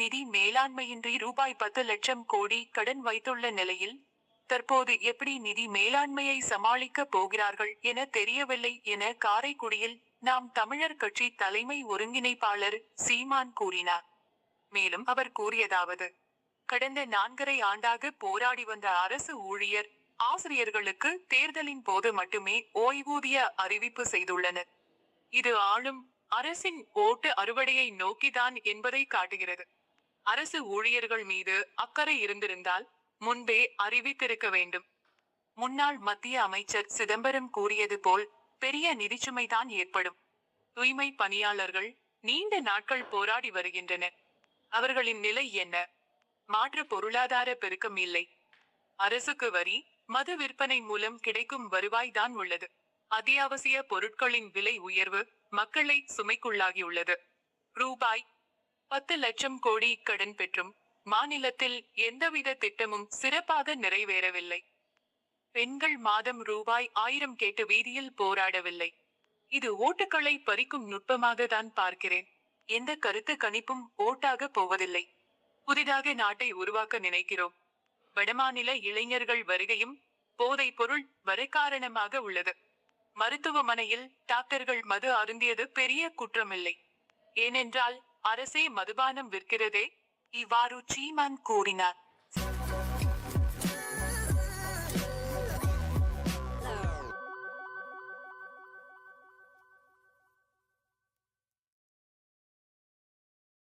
நிதி மேலாண்மையின்றி ரூபாய் பத்து லட்சம் கோடி கடன் வைத்துள்ள நிலையில் தற்போது எப்படி நிதி மேலாண்மையை சமாளிக்க போகிறார்கள் என தெரியவில்லை என காரைக்குடியில் நாம் தமிழர் கட்சி தலைமை ஒருங்கிணைப்பாளர் சீமான் கூறினார். மேலும் அவர் கூறியதாவது கடந்த நான்கரை ஆண்டாக போராடி வந்த அரசு ஊழியர் ஆசிரியர்களுக்கு தேர்தலின் போது மட்டுமே ஓய்வூதிய அறிவிப்பு செய்துள்ளனர். இது ஆளும் அரசின் ஓட்டு அறுவடையை நோக்கிதான் என்பதை காட்டுகிறது. அரசு ஊழியர்கள் மீது அக்கறை இருந்திருந்தால் முன்பே அறிவித்திருக்க வேண்டும். முன்னாள் மத்திய அமைச்சர் சிதம்பரம் கூறியது போல் பெரிய நிதிச்சுமைதான் ஏற்படும். தூய்மை பணியாளர்கள் நீண்ட நாட்கள் போராடி வருகின்றனர். அவர்களின் நிலை என்ன? மாற்று பொருளாதார பெருக்கம் இல்லை. அரசுக்கு வரி மது விற்பனை மூலம் கிடைக்கும் வருவாய் தான் உள்ளது. அத்தியாவசிய பொருட்களின் விலை உயர்வு மக்களை சுமைக்குள்ளாகியுள்ளது. ரூபாய் பத்து லட்சம் கோடி கடன் பெற்றும் மாநிலத்தில் எந்தவித திட்டமும் சிறப்பாக நிறைவேறவில்லை. பெண்கள் மாதம் ரூபாய் ஆயிரம் கேட்டு வீதியில் போராடவில்லை. இது ஓட்டுகளை பறிக்கும் நுட்பமாக தான் பார்க்கிறேன். எந்த கருத்து கணிப்பும் ஓட்டாக போவதில்லை. புதிதாக நாட்டை உருவாக்க நினைக்கிறோம். வடமாநில இளைஞர்கள் வருகையும் போதைப் பொருள் வர காரணமாக உள்ளது. மருத்துவமனையில் டாக்டர்கள் மது அருந்தியது பெரிய குற்றமில்லை. ஏனென்றால் அரசே மதுபானம் விற்கிறதே இவ்வாறு சீமான் கூறினார்.